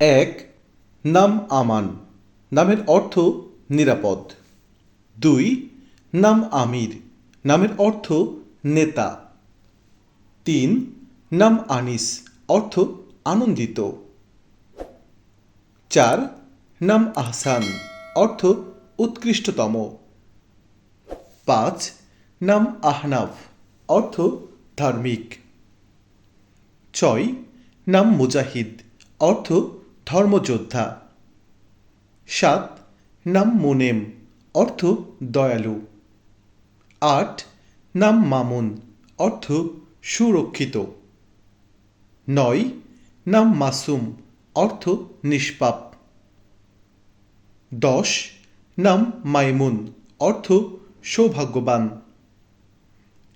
এক, নাম আমান। নামের অর্থ নিরাপদ। দুই, নাম আমির। নামের অর্থ নেতা। তিন, নাম আনিস। অর্থ আনন্দিত। চার, নাম আহসান। অর্থ উৎকৃষ্টতম। পাঁচ, নাম আহনাফ। অর্থ ধার্মিক। ছয়, নাম মুজাহিদ। অর্থ ধর্মযোদ্ধা। সাত, নাম মোনেম, অর্থ দয়ালু। আট, নাম মামুন, অর্থ সুরক্ষিত। নয়, নাম মাসুম, অর্থ নিষ্পাপ। দশ, নাম মাইমুন, অর্থ সৌভাগ্যবান।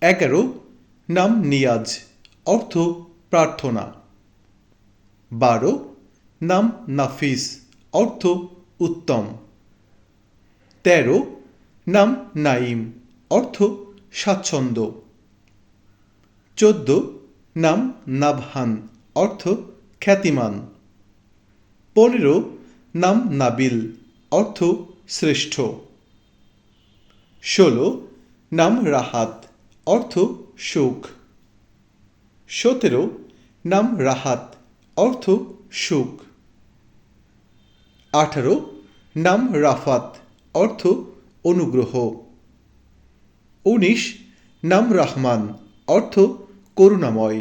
এগারো, নাম নিয়াজ, অর্থ প্রার্থনা। বারো নাম নাফিস, অর্থ উত্তম। তেরো, নাম নাইম অর্থ স্বাচ্ছন্দ্য। চোদ্দ, নাম নাবহান, অর্থ খ্যাতিমান। পনেরো, নাম নাবিল, অর্থ শ্রেষ্ঠ। ষোলো, নাম রাহাত, অর্থ সুখ। সতেরো, নাম রাহাত, অর্থ সুখ। আঠারো, নাম রাফাত, অর্থ অনুগ্রহ। উনিশ, নাম রহমান, অর্থ করুণাময়।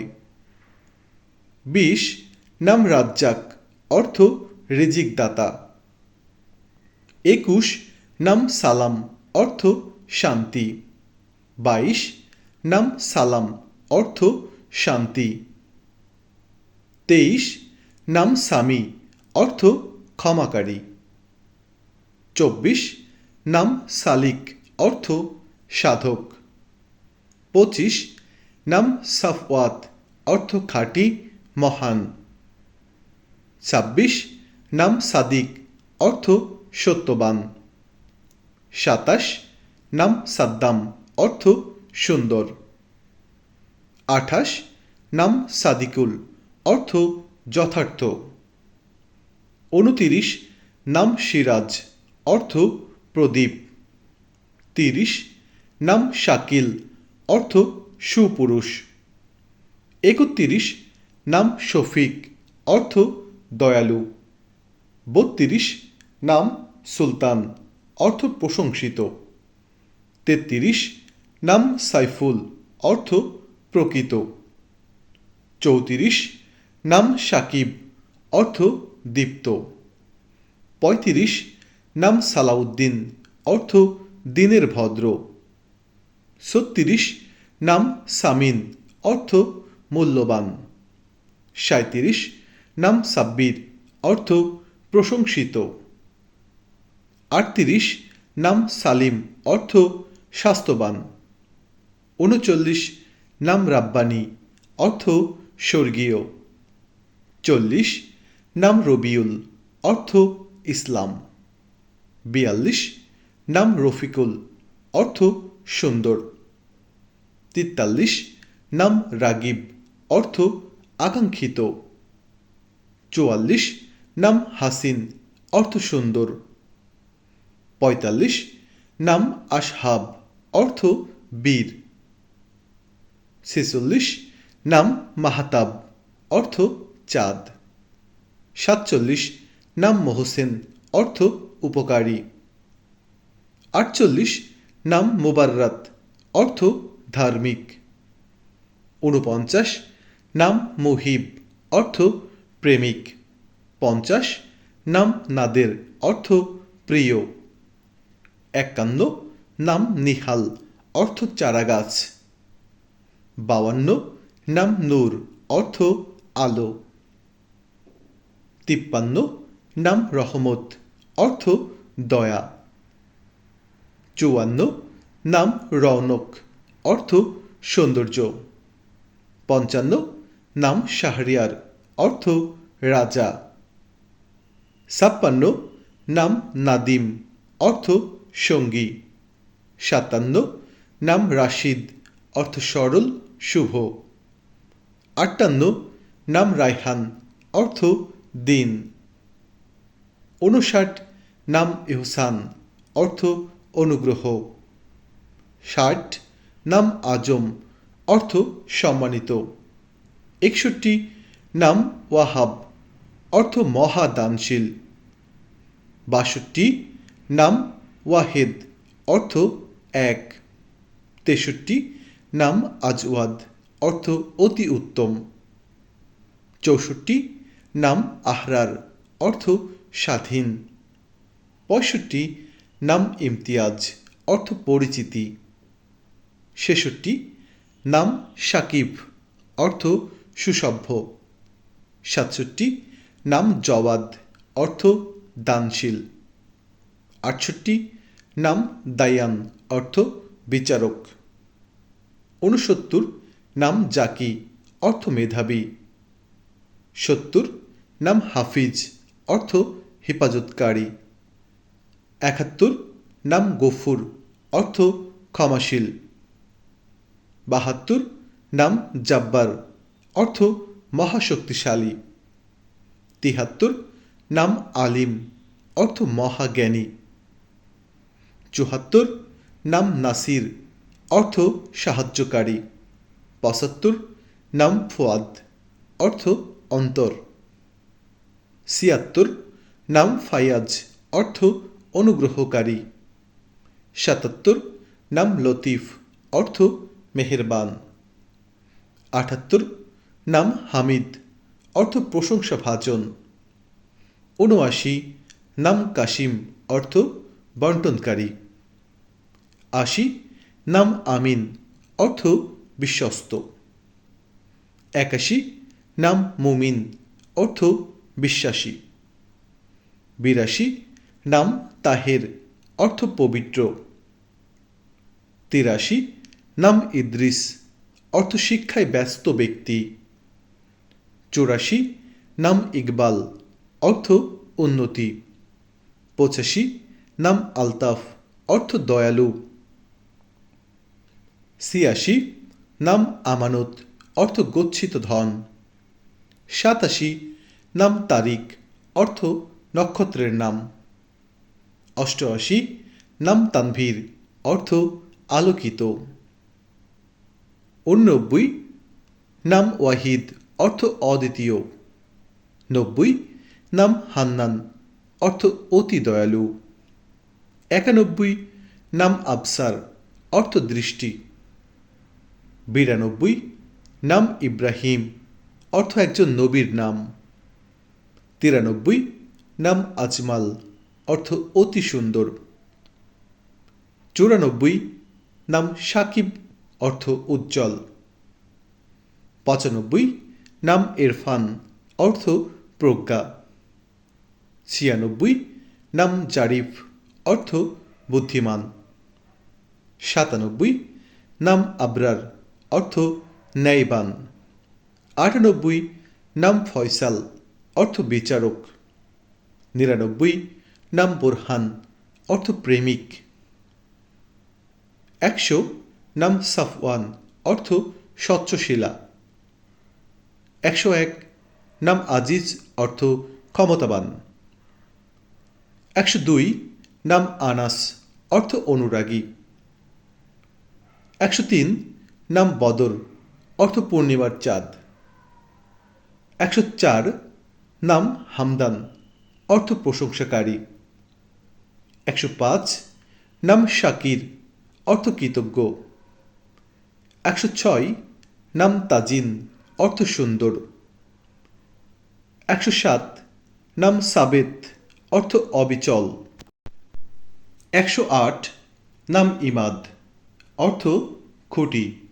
বিশ, নাম রাজ্জাক, অর্থ রিজিক দাতা একুশ, নাম সালাম, অর্থ শান্তি। বাইশ, নাম সালাম, অর্থ শান্তি। তেইশ, নাম সামি অর্থ ক্ষমাকারী চব্বিশ, নাম সালিক, অর্থ সাধক। পঁচিশ, নাম সাফওয়াত, অর্থ খাঁটি, মহান। ছাব্বিশ, নাম সাদিক, অর্থ সত্যবান। সাতাশ, নাম সাদ্দাম, অর্থ সুন্দর। আঠাশ, নাম সাদিকুল, অর্থ যথার্থ। উনতিরিশ নাম সিরাজ, অর্থ প্রদীপ। তিরিশ নাম শাকিল, অর্থ সুপুরুষ। একত্রিশ নাম শফিক, অর্থ দয়ালু। বত্রিশ নাম সুলতান, অর্থ প্রশংসিত। তেত্রিশ নাম সাইফুল, অর্থ প্রকৃত। চৌত্রিশ নাম সাকিব, অর্থ দীপ্ত। পঁয়ত্রিশ, নাম সালাউদ্দিন, অর্থ দিনের ভদ্র। ছত্রিশ, নাম সামিন, অর্থ মূল্যবান। সাঁত্রিশ নাম সাব্বির, অর্থ প্রশংসিত। আটত্রিশ, নাম সালিম, অর্থ স্বাস্থ্যবান। উনচল্লিশ, নাম রাব্বানি, অর্থ স্বর্গীয়। চল্লিশ নাম রবিউল অর্থ ইসলাম। বিয়াল্লিশ নাম রফিকুল অর্থ সুন্দর। তেতাল্লিশ নাম রাগিব অর্থ আকাঙ্ক্ষিত চুয়াল্লিশ নাম হাসিন অর্থ সুন্দর। পঁয়তাল্লিশ নাম আশহাব অর্থ বীর। ছেচল্লিশ নাম মাহাতাব অর্থ চাঁদ। সাতচল্লিশ, নাম মোহসেন, অর্থ উপকারী। আটচল্লিশ, নাম মোবাররাত, অর্থ ধার্মিক। ঊনপঞ্চাশ, নাম মুহিব, অর্থ প্রেমিক। পঞ্চাশ, নাম নাদের, অর্থ প্রিয়। একান্ন, নাম নিহাল, অর্থ চারাগাছ। বাউান্ন নাম নূর, অর্থ আলো। তিপ্পান্ন, নাম রহমত, অর্থ দয়া। চুয়ান্ন, নাম রৌনক, অর্থ সৌন্দর্য। পঞ্চান্ন, নাম শাহরিয়ার, অর্থ রাজা। ছাপ্পান্ন, নাম নাদিম, অর্থ সঙ্গী। সাতান্ন, নাম রাশিদ, অর্থ সরল, শুভ। আটান্ন, নাম রায়হান, অর্থ দিন। উনষাট নাম ইহসান, অর্থ অনুগ্রহ। ষাট নাম আজম, অর্থ সম্মানিত। একষট্টি নাম ওয়াহাব, অর্থ মহাদানশীল। বাষট্টি নাম ওয়াহেদ, অর্থ এক। তেষট্টি নাম আজওয়াদ, অর্থ অতি উত্তম। চৌষট্টি নাম আহরার, অর্থ স্বাধীন। পঁয়ষট্টি, নাম ইমতিয়াজ, অর্থ পরিচিতি। ছেষট্টি, নাম সাকিব, অর্থ সুসভ্য। সাতষট্টি, নাম জওয়াদ, অর্থ দানশীল। আটষট্টি, নাম দায়ান, অর্থ বিচারক। ঊনসত্তর, নাম জাকি, অর্থ মেধাবী। সত্তর নাম হাফিজ, অর্থ হেফাজতকারী। একাত্তর, নাম গফুর, অর্থ ক্ষমাশীল। বাহাত্তর, নাম জাব্বার, অর্থ মহাশক্তিশালী। তিহাত্তর, নাম আলিম, অর্থ মহাজ্ঞানী। চুহাত্তর, নাম নাসির, অর্থ সাহায্যকারী। পঁচাত্তর, নাম ফুয়াদ, অর্থ অন্তর। ছিয়াত্তর, নাম ফায়াজ, অর্থ অনুগ্রহকারী। সাতাত্তর, নাম লতিফ, অর্থ মেহেরবান। আটাত্তর, নাম হামিদ, অর্থ প্রশংসা ভাজন উনআশি নাম কাশিম, অর্থ বন্টনকারী আশি, নাম আমিন, অর্থ বিশ্বস্ত। একাশি, নাম মুমিন, অর্থ বিশ্বাসী। বিরাশি, নাম তাহের, অর্থ পবিত্র। তিরাশি, নাম ইদ্রিস, অর্থ শিক্ষায় ব্যস্ত ব্যক্তি। চুরাশি, নাম ইকবাল, অর্থ উন্নতি। পঁচাশি, নাম আলতাফ, অর্থ দয়ালু। ছিয়াশি, নাম আমানত, অর্থ গচ্ছিত ধন। সাতাশি নাম তারিক অর্থ নক্ষত্রের নাম। অষ্টআশি, নাম তানভীর, অর্থ আলোকিত। উননব্বই, নাম ওয়াহিদ, অর্থ অদ্বিতীয়। নব্বই, নাম হান্নান, অর্থ অতি দয়ালু। একানব্বই, নাম আবসার, অর্থ দৃষ্টি। বিরানব্বই, নাম ইব্রাহিম, অর্থ একজন নবীর নাম। তিরানব্বই, নাম আজমাল, অর্থ অতি সুন্দর। চুরানব্বই, নাম সাকিব, অর্থ উজ্জ্বল। পঁচানব্বই, নাম এরফান, অর্থ প্রজ্ঞা। ছিয়ানব্বই, নাম জারিফ, অর্থ বুদ্ধিমান। সাতানব্বই, নাম আবরার, অর্থ ন্যায়বান। আটানব্বই, নাম ফয়সাল অর্থ বিচারক। নিরানব্বই, নাম বোরহান, অর্থ প্রেমিক। একশো, নাম সাফওয়ান, অর্থ স্বচ্ছশিলা। একশো এক, নাম আজিজ, অর্থ ক্ষমতাবান। একশো দুই, নাম আনাস, অর্থ অনুরাগী। একশো তিন, নাম বদর, অর্থ পূর্ণিমার চাঁদ। একশো চার নাম হামদান, অর্থ প্রশংসাকারী। একশো পাঁচ, নাম শাকির, অর্থ কৃতজ্ঞ। একশো ছয়, নাম তাজিন, অর্থ সুন্দর। একশো সাত, নাম সাবেত, অর্থ অবিচল। একশো আট, নাম ইমাদ, অর্থ খুঁটি।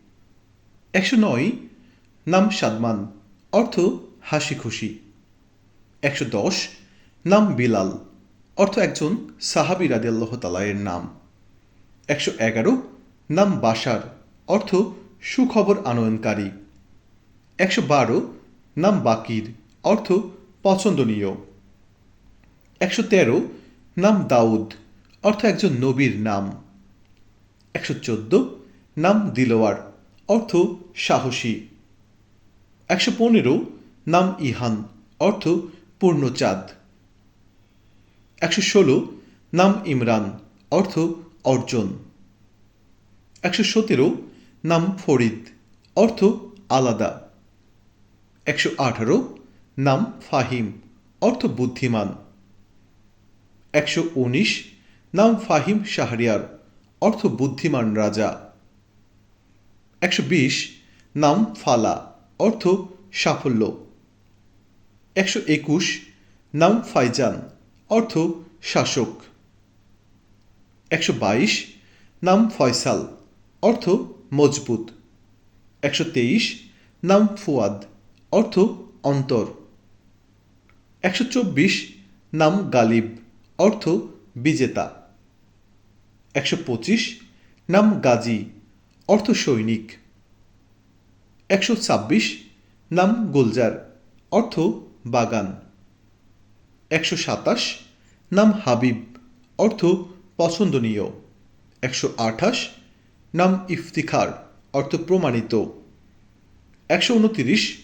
একশো নয়, নাম সাদমান, অর্থ হাসি খুশি একশো দশ, নাম বিলাল, অর্থ একজন সাহাবি রাদিয়াল্লাহ তালায়ের নাম। একশো এগারো, নাম বাসার অর্থ সুখবর আনয়নকারী। একশো বারো, নাম বাকির, অর্থ পছন্দনীয়। একশো তেরো, নাম দাউদ, অর্থ একজন নবীর নাম। একশো চোদ্দ, নাম দিলোয়ার অর্থ সাহসী। একশো পনেরো, নাম ইহান, অর্থ পূর্ণচাঁদ একশো ষোলো, নাম ইমরান, অর্থ অর্জন। একশো সতেরো, নাম ফরিদ, অর্থ আলাদা। একশো আঠারো, নাম ফাহিম, অর্থ বুদ্ধিমান। একশো উনিশ, নাম ফাহিম শাহরিয়ার, অর্থ বুদ্ধিমান রাজা। একশো বিশ, নাম ফালা, অর্থ সাফল্য। একশো একুশ, নাম ফাইজান, অর্থ শাসক। একশো বাইশ, নাম ফয়সাল, অর্থ মজবুত। একশো তেইশ, নাম ফুয়াদ, অর্থ অন্তর। একশো চব্বিশ, নাম গালিব, অর্থ বিজেতা। একশো পঁচিশ, নাম গাজী, অর্থ সৈনিক। একশো ছাব্বিশ, নাম গুলজার, অর্থ বাগান। একশো সাতাশ নাম হাবিব, অর্থ পছন্দনীয়। একশো আঠাশ নাম ইফতিখার, অর্থ প্রমাণিত। একশো উনতিরিশ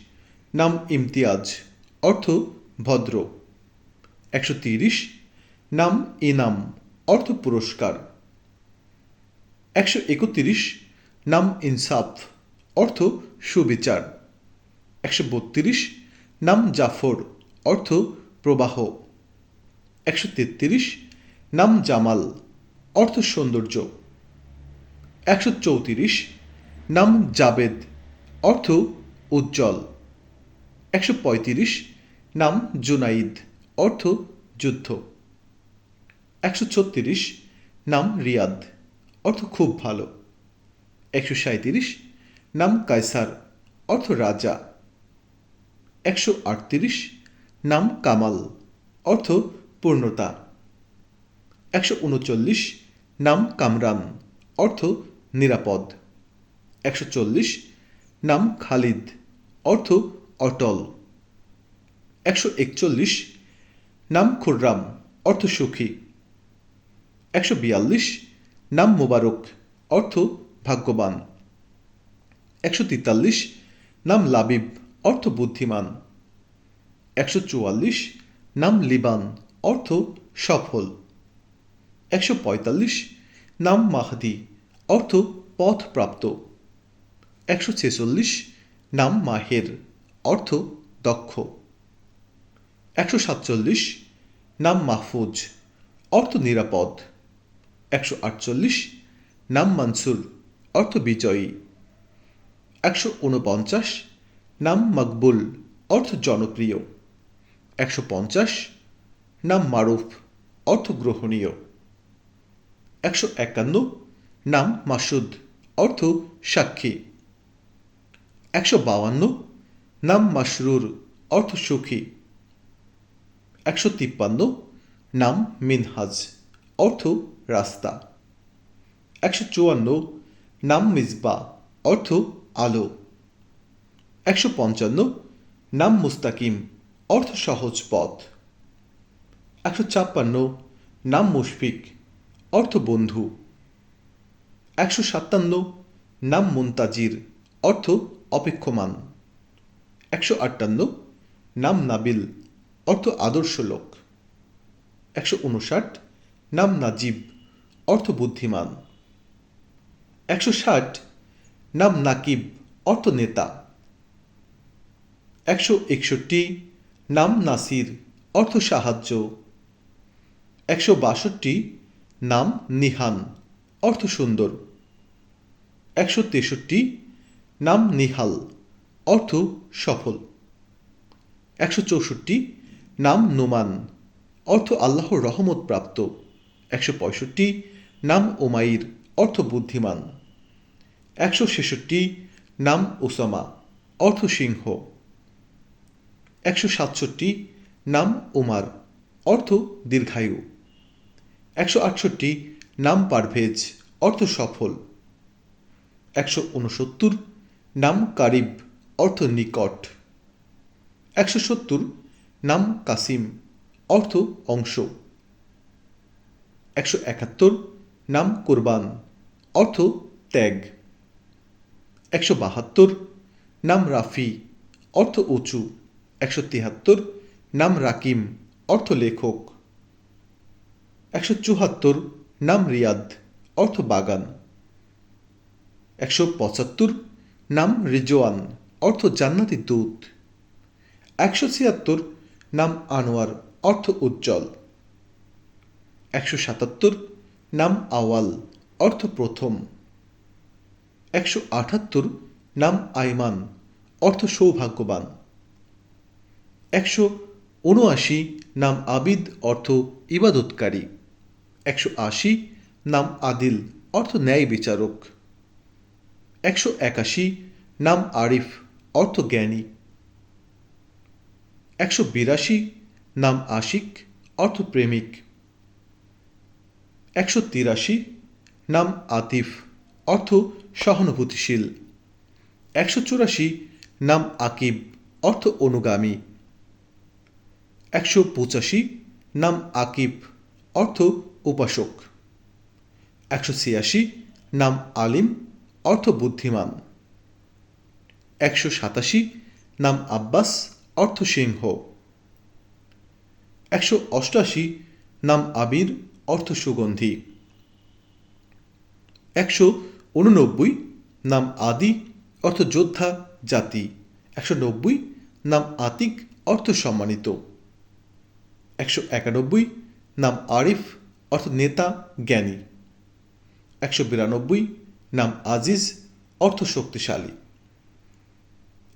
নাম ইমতিয়াজ, অর্থ ভদ্র। একশো তিরিশ নাম ইনাম, অর্থ পুরস্কার। একশো একত্রিশ নাম ইনসাফ, অর্থ সুবিচার। একশো বত্রিশ নাম জাফর, অর্থ প্রবাহ। একশো তেত্রিশ, নাম জামাল, অর্থ সৌন্দর্য। একশো চৌত্রিশ, নাম জাবেদ, অর্থ উজ্জ্বল। একশো পঁয়ত্রিশ, নাম জুনাইদ, অর্থ যুদ্ধ। একশো ছত্রিশ, নাম রিয়াদ, অর্থ খুব ভালো। একশো সাঁত্রিশ নাম কায়সার, অর্থ রাজা। একশো আটত্রিশ নাম কামাল, অর্থ পূর্ণতা। একশো উনচল্লিশ নাম কামরান, অর্থ নিরাপদ। একশো চল্লিশ নাম খালিদ, অর্থ অটল। একশো একচল্লিশ নাম খুররাম, অর্থ সুখী। একশো বিয়াল্লিশ নাম মোবারক, অর্থ ভাগ্যবান। একশো তেতাল্লিশ নাম লাবিব অর্থ বুদ্ধিমান। একশো চুয়াল্লিশ নাম লিবান, অর্থ সফল। একশো পঁয়তাল্লিশ নাম মাহদি, অর্থ পথ প্রাপ্ত একশো ছেচল্লিশ নাম মাহের, অর্থ দক্ষ। একশো সাতচল্লিশ নাম মাহফুজ, অর্থ নিরাপদ। একশো আটচল্লিশ নাম মানসুর, অর্থ বিজয়ী। একশো উনপঞ্চাশ নাম মকবুল, অর্থ জনপ্রিয়। একশো পঞ্চাশ, নাম মারুফ, অর্থ গ্রহণীয়। একশো একান্ন, নাম মাসুদ, অর্থ সাক্ষী। একশো বাউান্ন, নাম মাসরুর অর্থ সুখী। একশো তিপ্পান্ন, নাম মিনহাজ, অর্থ রাস্তা। একশো চুয়ান্ন, নাম মিসবা, অর্থ আলো। একশো পঞ্চান্ন, নাম মুস্তাকিম, অর্থ সহজ পথ। একশো ছাপ্পান্ন, নাম মুশফিক, অর্থ বন্ধু। একশো সাতান্ন, নাম মুন্তাজির, অর্থ অপেক্ষমান। একশো আটান্ন, নাম নাবিল, অর্থ আদর্শ লোক। একশো উনষাট, নাম নাজিব, অর্থ বুদ্ধিমান। একশো ষাট, নাম নাকিব, অর্থ নেতা। একশো একষট্টি, নাম নাসির, অর্থ সাহায্য। একশো বাষট্টি, নাম নিহান, অর্থ সুন্দর। একশো তেষট্টি, নাম নিহাল, অর্থ সফল। একশো চৌষট্টি, নাম নোমান, অর্থ আল্লাহর রহমত প্রাপ্ত। একশো পঁয়ষট্টি, নাম ওমাইর, অর্থ বুদ্ধিমান। একশো ছেষট্টি, নাম ওসামা, অর্থ সিংহ। একশো সাতষট্টি নাম উমার, অর্থ দীর্ঘায়ু। একশো আটষট্টি নাম পারভেজ, অর্থ সফল। একশো উনসত্তর নাম কারিব, অর্থ নিকট। একশো সত্তর নাম কাসিম, অর্থ অংশ। একশো একাত্তর নাম কোরবান, অর্থ ত্যাগ। একশো বাহাত্তর নাম রাফি, অর্থ উঁচু। একশো তিয়াত্তর নাম রাকিম, অর্থ লেখক। একশো চুহাত্তর নাম রিয়াদ, অর্থ বাগান। একশো পঁচাত্তর, নাম রিজওয়ান, অর্থ জান্নাতি দূত। একশো ছিয়াত্তর, নাম আনোয়ার, অর্থ উজ্জ্বল। একশো সাতাত্তর, নাম আওয়াল অর্থ প্রথম। একশো আটাত্তর, নাম আইমান, অর্থ সৌভাগ্যবান। একশো উনআশি নাম আবিদ অর্থ ইবাদতকারী। একশো আশি নাম আদিল অর্থ ন্যায় বিচারক। একশো একাশি নাম আরিফ অর্থ জ্ঞানী। একশো বিরাশি নাম আশিক অর্থ প্রেমিক। একশো তিরাশি নাম আতিফ অর্থ সহানুভূতিশীল। একশো চুরাশি নাম আকিব অর্থ অনুগামী। একশো পঁচাশি নাম আকিব, অর্থ উপাসক। একশো ছিয়াশি নাম আলিম, অর্থ বুদ্ধিমান। একশো সাতাশি নাম আব্বাস, অর্থ সিংহ। একশো অষ্টাশি নাম আবির, অর্থ সুগন্ধি। একশো উননব্বই নাম আদি, অর্থ যোদ্ধা, জাতি। একশো নব্বই নাম আতিক, অর্থ সম্মানিত। একশো একানব্বই, নাম আরিফ, অর্থ নেতা, জ্ঞানী। একশো বিরানব্বই, নাম আজিজ, অর্থ শক্তিশালী।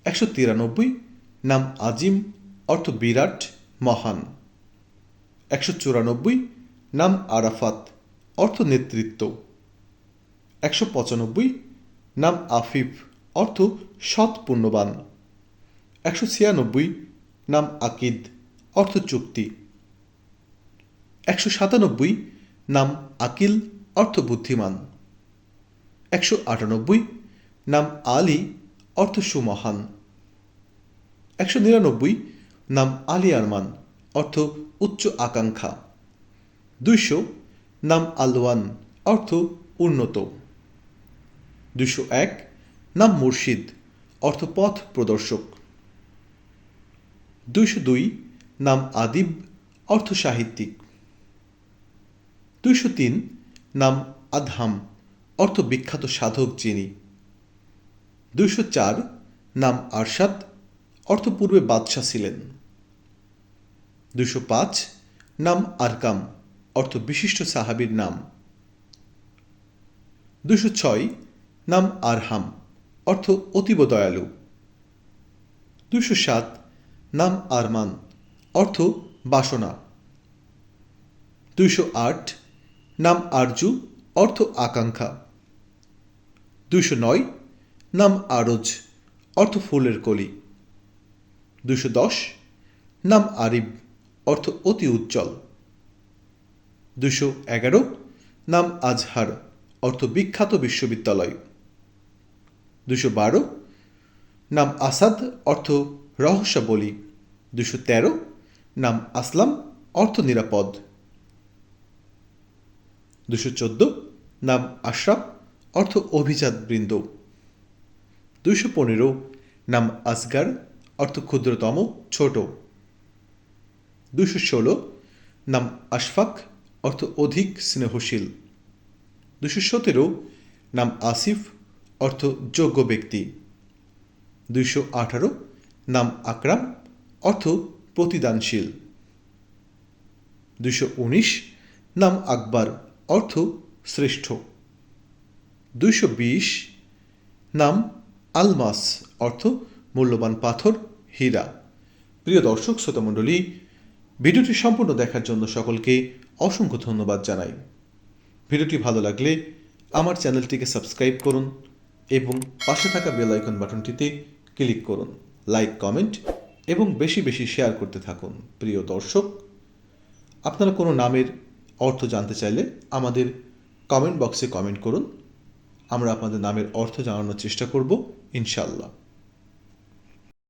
একশো তিরানব্বই, নাম আজিম, অর্থ বিরাট, মহান। একশো চুরানব্বই, নাম আরাফাত, অর্থ নেতৃত্ব। একশো পঁচানব্বই, নাম আফিফ, অর্থ সৎ পুণ্যবান। একশো ছিয়ানব্বই, নাম আকিদ, অর্থ চুক্তি। একশো সাতানব্বই নাম আকিল, অর্থ বুদ্ধিমান। একশো আটানব্বই নাম আলী, অর্থ সুমহান। একশো নিরানব্বই নাম আলী আরমান, অর্থ উচ্চ আকাঙ্ক্ষা। দুইশো নাম আলওয়ান, অর্থ উন্নত। দুশো এক নাম মুর্শিদ, অর্থ পথ প্রদর্শক। দুইশো দুই নাম আদিব, অর্থ সাহিত্যিক। দুইশো তিন নাম আদহাম, অর্থ বিখ্যাত সাধক যিনি। দুইশো চার নাম আরশাদ, অর্থ পূর্বে বাদশাহ ছিলেন। দুইশো পাঁচ নাম আরকাম, অর্থ বিশিষ্ট সাহাবীর নাম। দুশো ছয় নাম আরহাম, অর্থ অতীব দয়ালু। দুশো সাত নাম আরমান, অর্থ বাসনা। দুইশো আট নাম আরজু, অর্থ আকাঙ্ক্ষা। দুইশো নয়, নাম আরজ, অর্থ ফুলের কলি। দুশো দশ, নাম আরিব, অর্থ অতি উজ্জ্বল। দুশো এগারো, নাম আজহার, অর্থ বিখ্যাত বিশ্ববিদ্যালয়। দুশো বারো, নাম আসাদ, অর্থ রহস্যাবলী। দুশো তেরো, নাম আসলাম, অর্থ নিরাপদ। দুশো চোদ্দ, নাম আশরাফ, অর্থ অভিজাত বৃন্দ। দুশো পনেরো, নাম আসগার, অর্থ ক্ষুদ্রতম, ছোট। দুশো ষোলো, নাম আশফাক, অর্থ অধিক স্নেহশীল। দুশো সতেরো, নাম আসিফ, অর্থ যোগ্য ব্যক্তি। দুইশো আঠারো, নাম আকরাম, অর্থ প্রতিদানশীল। দুশো উনিশ, নাম আকবর। অর্থ শ্রেষ্ঠ। দুইশো বিশ নাম আলমাস, অর্থ মূল্যবান পাথর, হীরা। প্রিয় দর্শক শ্রোতামণ্ডলী ভিডিওটি সম্পূর্ণ দেখার জন্য সকলকে অসংখ্য ধন্যবাদ জানাই। ভিডিওটি ভালো লাগলে আমার চ্যানেলটিকে সাবস্ক্রাইব করুন এবং পাশে থাকা বেল আইকন বাটনটিতে ক্লিক করুন, লাইক, কমেন্ট এবং বেশি বেশি শেয়ার করতে থাকুন। প্রিয় দর্শক, আপনারা কোনো নামের অর্থ জানতে চাইলে আমাদের কমেন্ট বক্সে কমেন্ট করুন। আমরা আপনাদের নামের অর্থ জানানোর চেষ্টা করব ইনশাল্লাহ